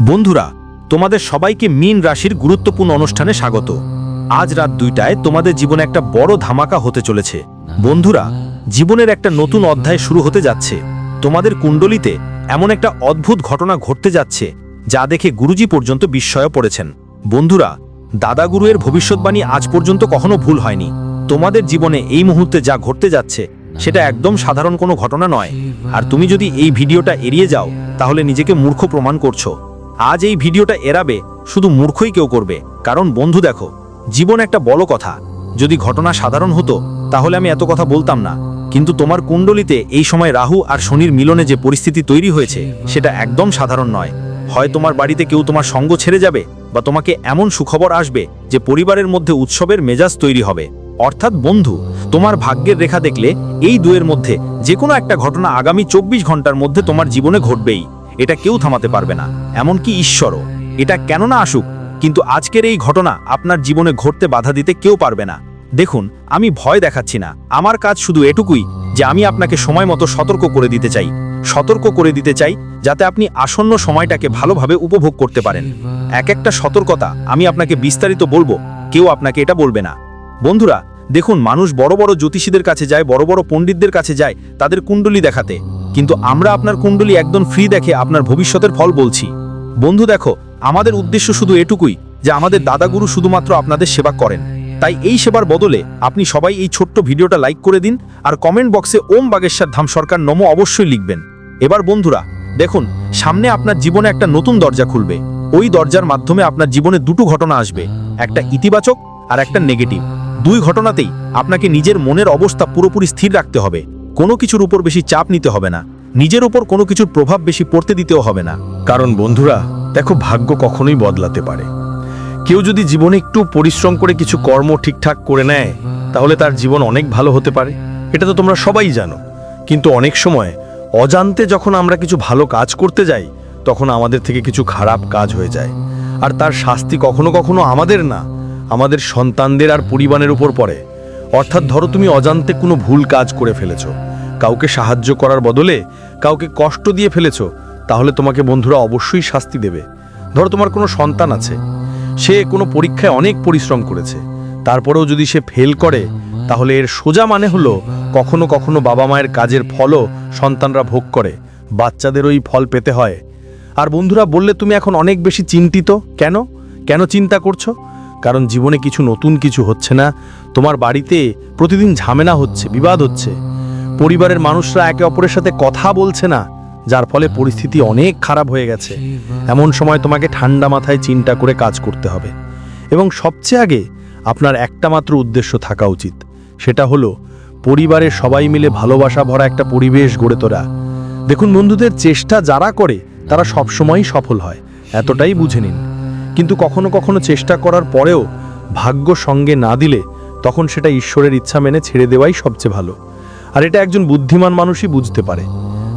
বন্ধুরা, তোমাদের সবাইকে মিন রাশির গুরুত্বপূর্ণ অনুষ্ঠানে স্বাগত। আজ রাত দুইটায় তোমাদের জীবনে একটা বড় ধামাকা হতে চলেছে। বন্ধুরা, জীবনের একটা নতুন অধ্যায় শুরু হতে যাচ্ছে। তোমাদের কুণ্ডলিতে এমন একটা অদ্ভুত ঘটনা ঘটতে যাচ্ছে, যা দেখে গুরুজি পর্যন্ত বিস্ময়ে পড়েছেন। বন্ধুরা দাদাগুরু এর ভবিষ্যৎবাণী আজ পর্যন্ত কখনো ভুল হয়নি। তোমাদের জীবনে এই মুহূর্তে যা ঘটতে যাচ্ছে, সেটা একদম সাধারণ কোনো ঘটনা নয়। আর তুমি যদি এই ভিডিওটা এড়িয়ে যাও, তাহলে নিজেকে মূর্খ প্রমাণ করছ। আজ এই ভিডিওটা এড়াবে, শুধু মূর্খই কেউ করবে। কারণ বন্ধু দেখো, জীবন একটা বড় কথা। যদি ঘটনা সাধারণ হতো, তাহলে আমি এত কথা বলতাম না। কিন্তু তোমার কুণ্ডলিতে এই সময় রাহু আর শনির মিলনে যে পরিস্থিতি তৈরি হয়েছে, সেটা একদম সাধারণ নয়। হয় তোমার বাড়িতে কেউ তোমার সঙ্গ ছেড়ে যাবে, বা তোমাকে এমন সুখবর আসবে যে পরিবারের মধ্যে উৎসবের মেজাজ তৈরি হবে। অর্থাৎ বন্ধু, তোমার ভাগ্যের রেখা দেখলে এই দুয়ের মধ্যে যে কোনো একটা ঘটনা আগামী চব্বিশ ঘণ্টার মধ্যে তোমার জীবনে ঘটবেই। এটা কেউ থামাতে পারবে না, এমনকি ঈশ্বরও। এটা কেন না আসুক, কিন্তু আজকের এই ঘটনা আপনার জীবনে ঘটতে বাধা দিতে কেউ পারবে না। দেখুন, আমি ভয় দেখাচ্ছি না। আমার কাজ শুধু এটুকুই যে আমি আপনাকে সময় মতো সতর্ক করে দিতে চাই। সতর্ক করে দিতে চাই যাতে আপনি আসন্ন সময়টাকে ভালোভাবে উপভোগ করতে পারেন। এক একটা সতর্কতা আমি আপনাকে বিস্তারিত বলব, কেউ আপনাকে এটা বলবে না। বন্ধুরা, দেখুন, মানুষ বড় বড় জ্যোতিষীদের কাছে যায়, বড় বড় পণ্ডিতদের কাছে যায়, তাদের কুণ্ডলী দেখাতে। কিন্তু আমরা আপনার কুণ্ডলী একদম ফ্রি দেখে আপনার ভবিষ্যতের ফল বলছি। বন্ধু দেখো, আমাদের উদ্দেশ্য শুধু এটুকুই যে আমাদের দাদাগুরু শুধুমাত্র আপনাদের সেবা করেন। তাই এই সেবার বদলে আপনি সবাই এই ছোট্ট ভিডিওটা লাইক করে দিন আর কমেন্ট বক্সে ওম বাগেশ্বর ধাম সরকার নমো অবশ্যই লিখবেন। এবার বন্ধুরা, দেখুন, সামনে আপনার জীবনে একটা নতুন দরজা খুলবে। ওই দরজার মাধ্যমে আপনার জীবনে দুটো ঘটনা আসবে। একটা ইতিবাচক আর একটা নেগেটিভ দুই ঘটনাতেই আপনাকে নিজের মনের অবস্থা পুরোপুরি স্থির রাখতে হবে। কোনো কিছুর উপর বেশি চাপ নিতে হবে না। নিজের উপর কোনো কিছুর প্রভাব বেশি পড়তে দিতেও হবে না। কারণ বন্ধুরা, দেখো ভাগ্য কখনোই বদলাতে পারে। কেউ যদি জীবনে একটু পরিশ্রম করে কিছু কর্ম ঠিকঠাক করে নেয়, তাহলে তার জীবন অনেক ভালো হতে পারে। এটা তো তোমরা সবাই জানো। কিন্তু অনেক সময়, অজান্তে যখন আমরা কিছু ভালো কাজ করতে যাই, তখন আমাদের থেকে কিছু খারাপ কাজ হয়ে যায়। আর তার শাস্তি কখনো কখনো আমাদের না, আমাদের সন্তানদের আর পরিবারের উপর পড়ে। অর্থাৎ ধরো তুমি অজান্তে কোনো ভুল কাজ করে ফেলেছ। কাউকে সাহায্য করার বদলে কাউকে কষ্ট দিয়ে ফেলেছ, তাহলে তোমাকে বন্ধুরা অবশ্যই শাস্তি দেবে। ধরো তোমার কোনো সন্তান আছে, সে কোনো পরীক্ষায় অনেক পরিশ্রম করেছে, তারপরেও যদি সে ফেল করে, তাহলে এর সোজা মানে হলো কখনো কখনো বাবা মায়ের কাজের ফলও সন্তানরা ভোগ করে, বাচ্চাদের ওই ফল পেতে হয়। আর বন্ধুরা, বললে তুমি এখন অনেক বেশি চিন্তিত কেন? কেন চিন্তা করছ? কারণ জীবনে কিছু নতুন কিছু হচ্ছে না তোমার বাড়িতে প্রতিদিন ঝামেলা হচ্ছে, বিবাদ হচ্ছে। পরিবারের মানুষরা একে অপরের সাথে কথা বলছে না, যার ফলে পরিস্থিতি অনেক খারাপ হয়ে গেছে। এমন সময় তোমাকে ঠান্ডা মাথায় চিন্তা করে কাজ করতে হবে। এবং সবচেয়ে আগে আপনার একটা মাত্র উদ্দেশ্য থাকা উচিত। সেটা হলো পরিবারের সবাই মিলে ভালোবাসা ভরা একটা পরিবেশ গড়ে তোলা। দেখুন বন্ধুদের, চেষ্টা যারা করে, তারা সবসময়ই সফল হয়। এতটাই বুঝে নিন। কিন্তু কখনো কখনো চেষ্টা করার পরেও ভাগ্য সঙ্গে না দিলে তখন সেটা ঈশ্বরের ইচ্ছা মেনে ছেড়ে দেওয়াই সবচেয়ে ভালো। আর এটা একজন বুদ্ধিমান মানুষই বুঝতে পারে।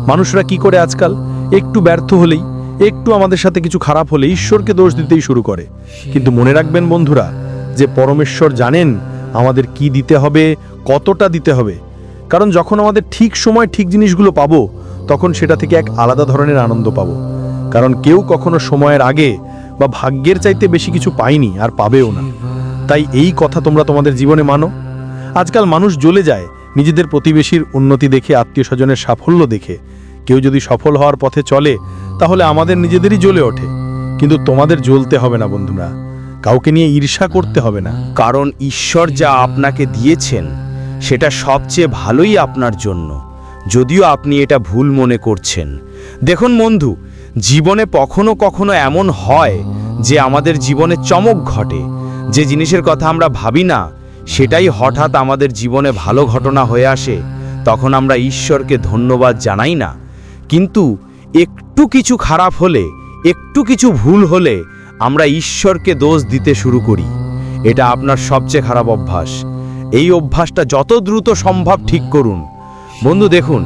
মানুষরা কি করে আজকাল? একটু ব্যর্থ হলেই, একটু আমাদের সাথে কিছু খারাপ হলে ঈশ্বরকে দোষ দিতেই শুরু করে। কিন্তু মনে রাখবেন বন্ধুরা, যে পরমেশ্বর জানেন আমাদের কি দিতে হবে, কতটা দিতে হবে। কারণ যখন আমাদের ঠিক সময় ঠিক জিনিসগুলো পাবো, তখন সেটা থেকে এক আলাদা ধরনের আনন্দ পাবো। কারণ কেউ কখনো সময়ের আগে বা ভাগ্যের চাইতে বেশি কিছু পায়নি আর পাবেও না। তাই এই কথা তোমরা তোমাদের জীবনে মানো। আজকাল মানুষ জ্বলে যায় নিজেদের প্রতিবেশীর উন্নতি দেখে আত্মীয় স্বজনের সাফল্য দেখে। কেউ যদি সফল হওয়ার পথে চলে, তাহলে আমাদের নিজেদেরই জ্বলে ওঠে। কিন্তু তোমাদের জ্বলতে হবে না, বন্ধুরা। কাউকে নিয়ে ঈর্ষা করতে হবে না। কারণ ঈশ্বর যা আপনাকে দিয়েছেন, সেটা সবচেয়ে ভালোই আপনার জন্য। যদিও আপনি এটা ভুল মনে করছেন। দেখুন বন্ধু, জীবনে কখনো কখনো এমন হয় যে আমাদের জীবনে চমক ঘটে। যে জিনিসের কথা আমরা ভাবি না, সেটাই হঠাৎ আমাদের জীবনে ভালো ঘটনা হয়ে আসে, তখন আমরা ঈশ্বরকে ধন্যবাদ জানাই না। কিন্তু একটু কিছু খারাপ হলে, একটু কিছু ভুল হলে, আমরা ঈশ্বরকে দোষ দিতে শুরু করি। এটা আপনার সবচেয়ে খারাপ অভ্যাস। এই অভ্যাসটা যত দ্রুত সম্ভব ঠিক করুন। বন্ধু, দেখুন,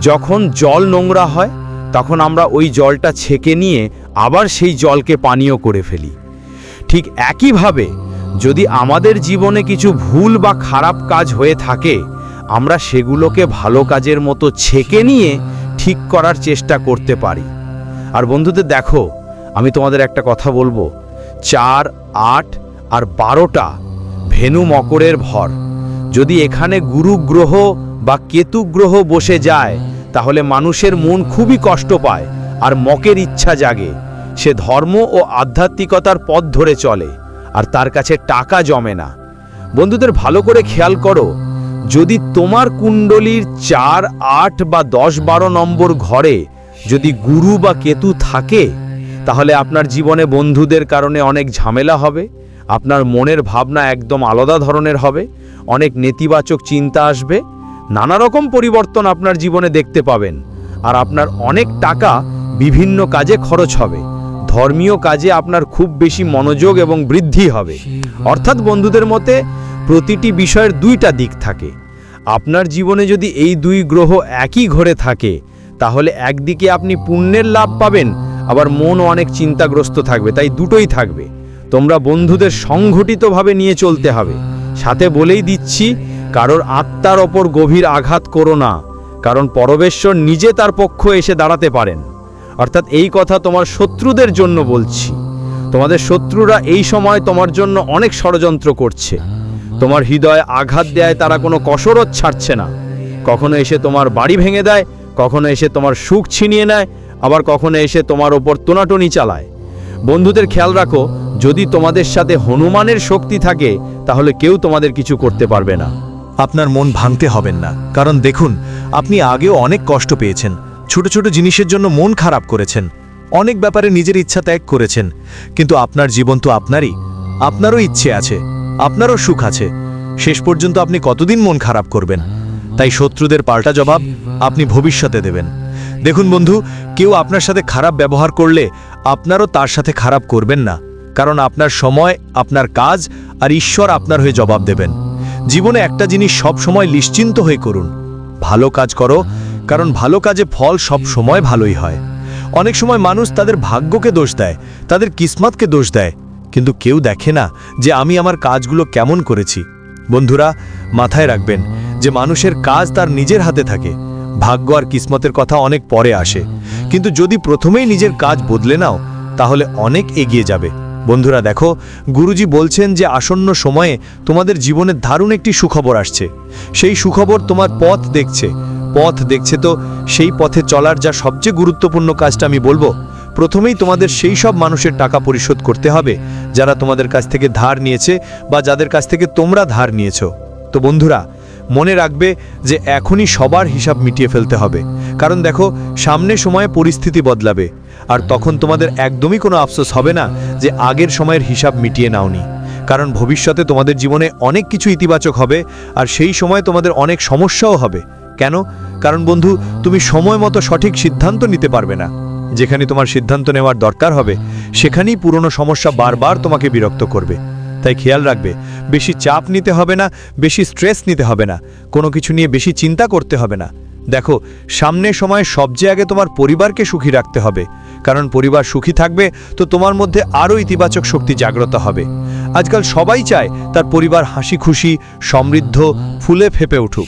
যখন জল নোংরা হয়, তখন আমরা ওই জলটা ছেঁকে নিয়ে আবার সেই জলকে পানীয় করে ফেলি। ঠিক একইভাবে যদি আমাদের জীবনে কিছু ভুল বা খারাপ কাজ হয়ে থাকে, আমরা সেগুলোকে ভালো কাজের মতো ছেঁকে নিয়ে ঠিক করার চেষ্টা করতে পারি। আর বন্ধুদের দেখো, আমি তোমাদের একটা কথা বলব। চার, আট আর বারোটা ভেনু মকরের ভর। যদি এখানে গুরু গ্রহ বা কেতু গ্রহ বসে যায়, তাহলে মানুষের মন খুবই কষ্ট পায় আর মকের ইচ্ছা জাগে। সে ধর্ম ও আধ্যাত্মিকতার পথ ধরে চলে, আর তার কাছে টাকা জমে না। বন্ধুদের ভালো করে খেয়াল করো, যদি তোমার কুণ্ডলীর চার, আট বা দশ, বারো নম্বর ঘরে যদি গুরু বা কেতু থাকে, তাহলে আপনার জীবনে বন্ধুদের কারণে অনেক ঝামেলা হবে, আপনার মনের ভাবনা একদম আলাদা ধরনের হবে, অনেক নেতিবাচক চিন্তা আসবে, নানা রকম পরিবর্তন আপনার জীবনে দেখতে পাবেন, আর আপনার অনেক টাকা বিভিন্ন কাজে খরচ হবে। ধর্মীয় কাজে আপনার খুব বেশি মনোযোগ এবং বৃদ্ধি হবে। অর্থাৎ বন্ধুদের মতে প্রতিটি বিষয়ের দুইটা দিক থাকে। আপনার জীবনে যদি এই দুই গ্রহ একই ঘরে থাকে তাহলে একদিকে আপনি পুণ্যের লাভ পাবেন আবার মনও অনেক চিন্তাগ্রস্ত থাকবে তাই দুটোই থাকবে। তোমরা বন্ধুদের সংঘটিতভাবে নিয়ে চলতে হবে। সাথে বলেই দিচ্ছি কারোর আত্মার ওপর গভীর আঘাত করো না কারণ পরমেশ্বর নিজে তার পক্ষ এসে দাঁড়াতে পারেন। অর্থাৎ এই কথা তোমার শত্রুদের জন্য বলছি। তোমাদের শত্রুরা এই সময় তোমার জন্য অনেক ষড়যন্ত্র করছে। তোমার হৃদয়ে আঘাত দেয় তারা কোনো কসরত ছাড়ছে না। কখনো এসে তোমার বাড়ি ভেঙে দেয়, কখনো এসে তোমার সুখ ছিনিয়ে নেয়, আবার কখনো এসে তোমার ওপর তোনাটনি চালায়। বন্ধুদের খেয়াল রাখো, যদি তোমাদের সাথে হনুমানের শক্তি থাকে, তাহলে কেউ তোমাদের কিছু করতে পারবে না। আপনার মন ভাঙতে হবেন না, কারণ দেখুন, আপনি আগেও অনেক কষ্ট পেয়েছেন ছোট ছোট জিনিসের জন্য মন খারাপ করেছেন। অনেক ব্যাপারে নিজের ইচ্ছা ত্যাগ করেছেন। কিন্তু আপনার জীবন তো আপনারই। আপনারও ইচ্ছে আছে। আপনারও সুখ আছে। শেষ পর্যন্ত আপনি কতদিন মন খারাপ করবেন? তাই শত্রুদের পাল্টা জবাব আপনি ভবিষ্যতে দেবেন। দেখুন বন্ধু, কেউ আপনার সাথে খারাপ ব্যবহার করলে আপনারও তার সাথে খারাপ করবেন না। কারণ আপনার সময়, আপনার কাজ আর ঈশ্বর আপনার হয়ে জবাব দেবেন। জীবনে একটা জিনিস সব সময় নিশ্চিন্ত হয়ে করুন। ভালো কাজ করো কারণ ভালো কাজে ফল সব সময় ভালোই হয়। অনেক সময় মানুষ তাদের ভাগ্যকে দোষ দেয়, তাদের কিসমতকে দোষ দেয়। কিন্তু কেউ দেখে না যে আমি আমার কাজগুলো কেমন করেছি। বন্ধুরা, মাথায় রাখবেন যে মানুষের কাজ তার নিজের হাতে থাকে। ভাগ্য আর কিসমতের কথা অনেক পরে আসে। কিন্তু যদি প্রথমেই নিজের কাজ বদলে নাও, তাহলে অনেক এগিয়ে যাবে। বন্ধুরা, দেখো, গুরুজি বলছেন যে আসন্ন সময়ে তোমাদের জীবনের দারুণ একটি সুখবর আসছে। সেই সুখবর তোমার পথ দেখছে। পথ দেখছে তো সেই পথে চলার যা সবচেয়ে গুরুত্বপূর্ণ কাজটা আমি বলব, প্রথমেই তোমাদের সেই সব মানুষের টাকা পরিশোধ করতে হবে, যারা তোমাদের কাছ থেকে ধার নিয়েছে বা যাদের কাছ থেকে তোমরা ধার নিয়েছো। তো বন্ধুরা, মনে রাখবে যে এখনই সবার হিসাব মিটিয়ে ফেলতে হবে। কারণ দেখো, সামনে সময়ে পরিস্থিতি বদলাবে, আর তখন তোমাদের একদমই কোনো আফসোস হবে না যে আগের সময়ের হিসাব মিটিয়ে নাওনি। কারণ ভবিষ্যতে তোমাদের জীবনে অনেক কিছু ইতিবাচক হবে, আর সেই সময় তোমাদের অনেক সমস্যাও হবে। কেন? কারণ বন্ধু, তুমি সময় মতো সঠিক সিদ্ধান্ত নিতে পারবে না। যেখানে তোমার সিদ্ধান্ত নেওয়ার দরকার হবে, সেখানেই পুরনো সমস্যা বারবার তোমাকে বিরক্ত করবে। তাই খেয়াল রাখবে, বেশি চাপ নিতে হবে না, বেশি স্ট্রেস নিতে হবে না, কোনো কিছু নিয়ে বেশি চিন্তা করতে হবে না। দেখো, সামনে সময় সবচেয়ে আগে তোমার পরিবারকে সুখী রাখতে হবে। কারণ পরিবার সুখী থাকবে, তো তোমার মধ্যে আরও ইতিবাচক শক্তি জাগ্রত হবে। আজকাল সবাই চায় তার পরিবার হাসি খুশি, সমৃদ্ধ, ফুলে ফেপে উঠুক।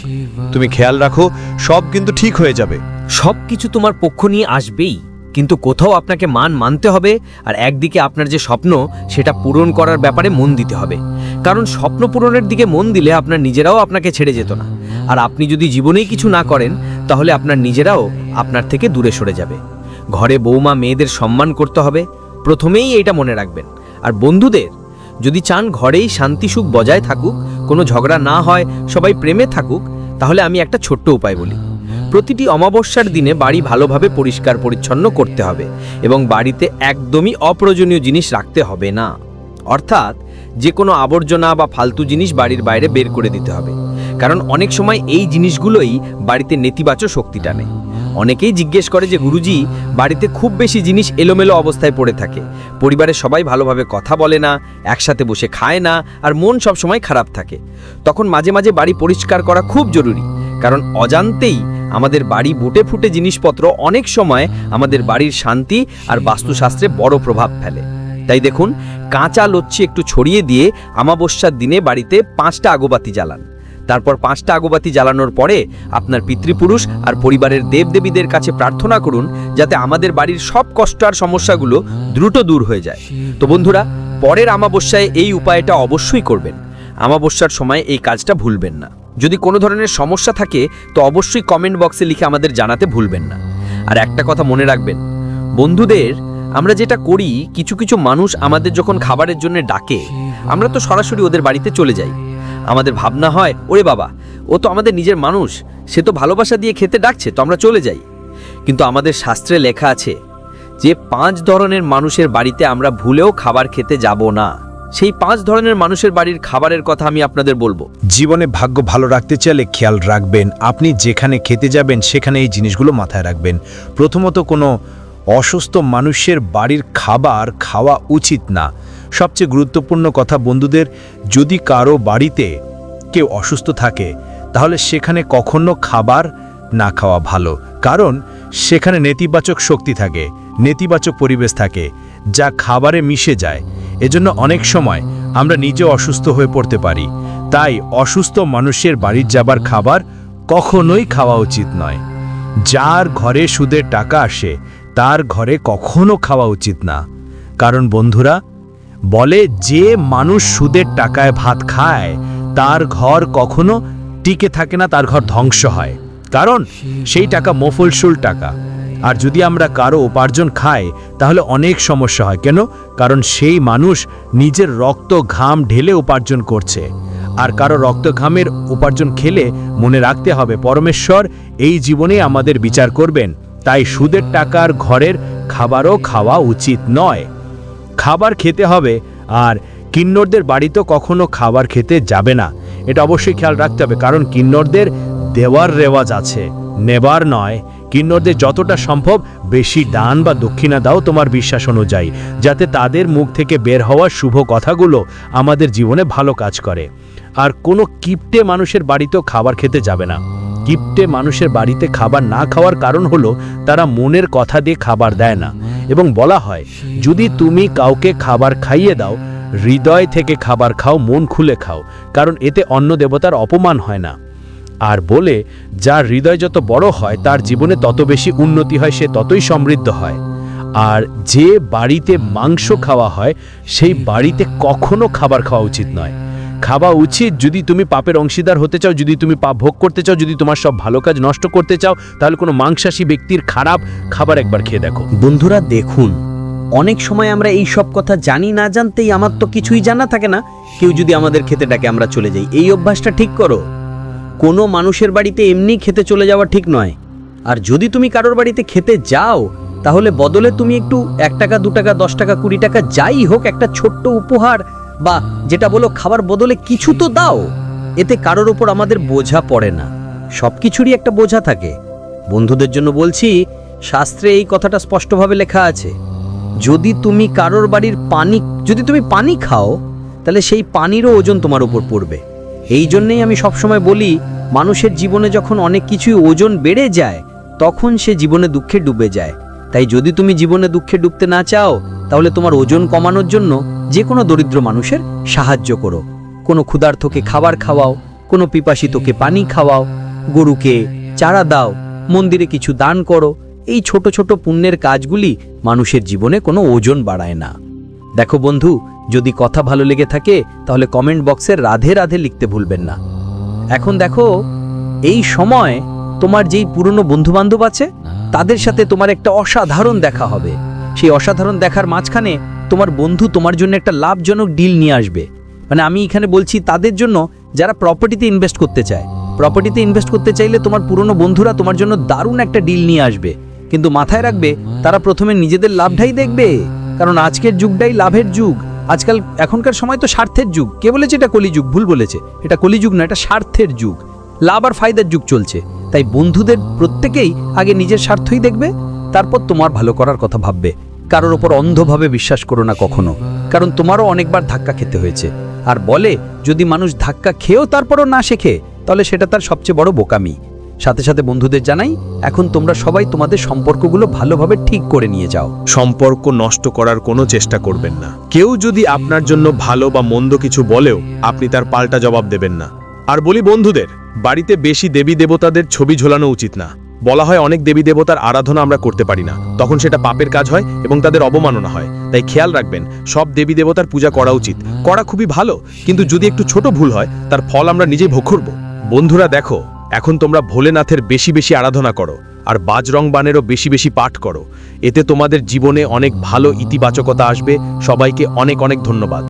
তুমি খেয়াল রাখো, সব কিন্তু ঠিক হয়ে যাবে। সব কিছু তোমার পক্ষ নিয়ে আসবেই। কিন্তু কোথাও আপনাকে মান মানতে হবে আর একদিকে আপনার যে স্বপ্ন, সেটা পূরণ করার ব্যাপারে মন দিতে হবে। কারণ স্বপ্ন পূরণের দিকে মন দিলে আপনার নিজেরাও আপনাকে ছেড়ে যেত না। আর আপনি যদি জীবনেই কিছু না করেন, তাহলে আপনার নিজেরাও আপনার থেকে দূরে সরে যাবে। ঘরে বৌমা, মেয়েদের সম্মান করতে হবে। প্রথমেই এটা মনে রাখবেন। আর বন্ধুদের, যদি চান ঘরেই শান্তি, সুখ বজায় থাকুক, কোনো ঝগড়া না হয়, সবাই প্রেমে থাকুক, তাহলে আমি একটা ছোট্ট উপায় বলি। প্রতিটি অমাবস্যার দিনে বাড়ি ভালোভাবে পরিষ্কার পরিচ্ছন্ন করতে হবে এবং বাড়িতে একদমই অপ্রয়োজনীয় জিনিস রাখতে হবে না। অর্থাৎ যে কোনো আবর্জনা বা ফালতু জিনিস বাড়ির বাইরে বের করে দিতে হবে। কারণ অনেক সময় এই জিনিসগুলোই বাড়িতে নেতিবাচক শক্তি টানে। অনেকেই জিজ্ঞেস করে যে, গুরুজি, বাড়িতে খুব বেশি জিনিস এলোমেলো অবস্থায় পড়ে থাকে। পরিবারের সবাই ভালোভাবে কথা বলে না, একসাথে বসে খায় না আর মন সব সময় খারাপ থাকে। তখন মাঝে মাঝে বাড়ি পরিষ্কার করা খুব জরুরি। কারণ অজান্তেই আমাদের বাড়ি বুটে ফুটে জিনিসপত্র অনেক সময় আমাদের বাড়ির শান্তি আর বাস্তুশাস্ত্রে বড় প্রভাব ফেলে। তাই দেখুন, কাঁচা লচ্ছি একটু ছড়িয়ে দিয়ে আমাবস্যার দিনে বাড়িতে পাঁচটা আগবাতি জ্বালান। তারপর পাঁচটা আগবাতি জ্বালানোর পরে আপনার পিতৃপুরুষ আর পরিবারের দেবদেবীদের কাছে প্রার্থনা করুন, যাতে আমাদের বাড়ির সব কষ্ট আর সমস্যাগুলো দ্রুত দূর হয়ে যায়। তো বন্ধুরা, পরের আমাবস্যায় এই উপায়টা অবশ্যই করবেন। আমাবস্যার সময় এই কাজটা ভুলবেন না। যদি কোনো ধরনের সমস্যা থাকে, তো অবশ্যই কমেন্ট বক্সে লিখে আমাদের জানাতে ভুলবেন না। আর একটা কথা মনে রাখবেন, বন্ধুদের, আমরা যেটা করি, কিছু কিছু মানুষ আমাদের যখন খাবারের জন্য ডাকে, আমরা তো সরাসরি ওদের বাড়িতে চলে যাই। আমাদের ভাবনা হয়, ওরে বাবা, ও তো আমাদের নিজের মানুষ, সে তো ভালোবাসা দিয়ে খেতে ডাকছে, তো আমরা চলে যাই। কিন্তু আমাদের শাস্ত্রে লেখা আছে, যে পাঁচ ধরনের মানুষের বাড়িতে আমরা ভুলেও খাবার খেতে যাব না সেই পাঁচ ধরনের মানুষের বাড়ির খাবারের কথা আমি আপনাদের বলব। জীবনে ভাগ্য ভালো রাখতে চাইলে খেয়াল রাখবেন, আপনি যেখানে খেতে যাবেন সেখানে এই জিনিসগুলো মাথায় রাখবেন। প্রথমত কোনো অসুস্থ মানুষের বাড়ির খাবার খাওয়া উচিত না। সবচেয়ে গুরুত্বপূর্ণ কথা বন্ধুদের, যদি কারও বাড়িতে কেউ অসুস্থ থাকে, তাহলে সেখানে কখনো খাবার না খাওয়া ভালো। কারণ সেখানে নেতিবাচক শক্তি থাকে, নেতিবাচক পরিবেশ থাকে, যা খাবারে মিশে যায়। এজন্য অনেক সময় আমরা নিজে অসুস্থ হয়ে পড়তে পারি। তাই অসুস্থ মানুষের বাড়ির যাবার খাবার কখনোই খাওয়া উচিত নয়। যার ঘরে সুদের টাকা আসে, তার ঘরে কখনো খাওয়া উচিত না। কারণ বন্ধুরা, বলে যে মানুষ সুদের টাকায় ভাত খায়, তার ঘর কখনো টিকে থাকে না, তার ঘর ধ্বংস হয়। কারণ সেই টাকা মফলসুল টাকা। আর যদি আমরা কারও উপার্জন খাই, তাহলে অনেক সমস্যা হয়। কেন? কারণ সেই মানুষ নিজের রক্ত ঘাম ঢেলে উপার্জন করছে। আর কারও রক্ত ঘামের উপার্জন খেলে মনে রাখতে হবে, পরমেশ্বর, এই জীবনে আমাদের বিচার করবেন। তাই সুদের টাকার ঘরের খাবারও খাওয়া উচিত নয়। খাবার খেতে হবে, আর কিন্নরদের বাড়িতেও কখনো খাবার খেতে যাবে না। এটা অবশ্যই খেয়াল রাখতে হবে, কারণ কিন্নরদের দেওয়ার রেওয়াজ আছে। নেবার নয় কিন্নরদের যতটা সম্ভব বেশি দান বা দক্ষিণা দাও তোমার বিশ্বাস অনুযায়ী, যাতে তাদের মুখ থেকে বের হওয়া শুভ কথাগুলো আমাদের জীবনে ভালো কাজ করে। আর কোনো কিপটে মানুষের বাড়িতেও খাবার খেতে যাবে না। কিপটে মানুষের বাড়িতে খাবার না খাওয়ার কারণ হলো তারা মনের কথা দিয়ে খাবার দেয় না। এবং বলা হয়, যদি তুমি কাউকে খাবার খাইয়ে দাও, হৃদয় থেকে খাবার খাও, মন খুলে খাও, কারণ এতে অন্য দেবতার অপমান হয় না। আর বলে, যার হৃদয় যত বড় হয়, তার জীবনে তত বেশি উন্নতি হয়, সে ততই সমৃদ্ধ হয়। আর যে বাড়িতে মাংস খাওয়া হয়, সেই বাড়িতে কখনো খাবার খাওয়া উচিত নয়। খাওয়া উচিত যদি তুমি পাপের অংশীদার হতে চাও, যদি তুমি পাপ ভোগ করতে চাও, যদি তোমার সব ভালো কাজ নষ্ট করতে চাও, তাহলে কোনো মাংসাশী ব্যক্তির খারাপ খাবার একবার খেয়ে দেখো। বন্ধুরা, দেখুন, অনেক সময় আমরা এই সব কথা জানি না জানতেই আমার তো কিছুই জানা থাকে না। কেউ যদি আমাদের খেতে ডাকে, আমরা চলে যাই। এই অভ্যাসটা ঠিক করো। কোনো মানুষের বাড়িতে এমনি খেতে চলে যাওয়া ঠিক নয়। আর যদি তুমি কারোর বাড়িতে খেতে যাও, তাহলে বদলে তুমি একটু এক টাকা, দু টাকা, দশ টাকা, কুড়ি টাকা, যাই হোক একটা ছোট্ট উপহার বা যেটা বলো খাবার বদলে কিছু তো দাও। এতে কারোর ওপর আমাদের বোঝা পড়ে না। সব কিছুরই একটা বোঝা থাকে। বন্ধুদের জন্য বলছি, শাস্ত্রে এই কথাটা স্পষ্টভাবে লেখা আছে। যদি তুমি কারোর বাড়ির পানি, যদি তুমি পানি খাও, তাহলে সেই পানিরও ওজন তোমার উপর পড়বে। এই জন্যেই আমি সবসময় বলি, মানুষের জীবনে যখন অনেক কিছুই ওজন বেড়ে যায়, তখন সে জীবনে দুঃখে ডুবে যায়। তাই যদি তুমি জীবনে দুঃখে ডুবতে না চাও, তাহলে তোমার ওজন কমানোর জন্য যে কোনো দরিদ্র মানুষের সাহায্য করো। কোনো ক্ষুধার্থকে খাবার খাওয়াও, কোনো পিপাসিতকে পানি খাওয়াও, গরুকে চারা দাও, মন্দিরে কিছু দান করো, এই ছোট ছোট পুণ্যের কাজগুলি মানুষের জীবনে কোনো ওজন বাড়ায় না। দেখো বন্ধু যদি কথা ভালো লেগে থাকে, তাহলে কমেন্ট বক্সে রাধে রাধে লিখতে ভুলবেন না। এখন দেখো, এই সময় তোমার যেই পুরনো বন্ধু বান্ধব আছে, তাদের সাথে তোমার একটা অসাধারণ দেখা হবে। সেই অসাধারণ দেখার মাঝখানে তোমার বন্ধু তোমার জন্য একটা লাভজনক ডিল নিয়ে আসবে। মানে আমি এখানে বলছি তাদের জন্য যারা প্রপার্টিতে ইনভেস্ট করতে চায়। প্রপার্টিতে ইনভেস্ট করতে চাইলে তোমার পুরনো বন্ধুরা তোমার জন্য দারুণ একটা ডিল নিয়ে আসবে। কিন্তু মাথায় রাখবে, তারা প্রথমে নিজেদের লাভটাই দেখবে। কারণ আজকের যুগটাই লাভের যুগ। আজকাল এখনকার সময় তো স্বার্থের যুগ। কে বলেছে এটা কলিযুগ? ভুল বলেছে। এটা কলিযুগ না এটা স্বার্থের যুগ। লাভ আর ফায়দার যুগ চলছে। তাই বন্ধুদের প্রত্যেকেই আগে নিজের স্বার্থই দেখবে, তারপর তোমার ভালো করার কথা ভাববে। কারোর ওপর অন্ধভাবে বিশ্বাস করো না কখনো। কারণ তোমারও অনেকবার ধাক্কা খেতে হয়েছে। আর বলে, যদি মানুষ ধাক্কা খেয়েও তারপরও না শেখে, তাহলে সেটা তার সবচেয়ে বড় বোকামি। সাথে সাথে বন্ধুদের জানাই, এখন তোমরা সবাই তোমাদের সম্পর্কগুলো ভালোভাবে ঠিক করে নিয়ে যাও। সম্পর্ক নষ্ট করার কোনো চেষ্টা করবেন না। কেউ যদি আপনার জন্য ভালো বা মন্দ কিছু বলেও, আপনি তার পাল্টা জবাব দেবেন না। আর বলি বন্ধুদের, বাড়িতে বেশি দেবী দেবতাদের ছবি ঝোলানো উচিত না। বলা হয় অনেক দেবী দেবতার আরাধনা আমরা করতে পারি না। তখন সেটা পাপের কাজ হয় এবং তাদের অবমাননা হয়। তাই খেয়াল রাখবেন, সব দেবী দেবতার পূজা করা উচিত। করা খুবই ভালো, কিন্তু যদি একটু ছোট ভুল হয়, তার ফল আমরা নিজেই ভোগ করব। বন্ধুরা দেখো এখন তোমরা ভোলেনাথের বেশি বেশি আরাধনা করো, আর বাজরং বানেরও বেশি বেশি পাঠ করো। এতে তোমাদের জীবনে অনেক ভালো ইতিবাচকতা আসবে। সবাইকে অনেক অনেক ধন্যবাদ।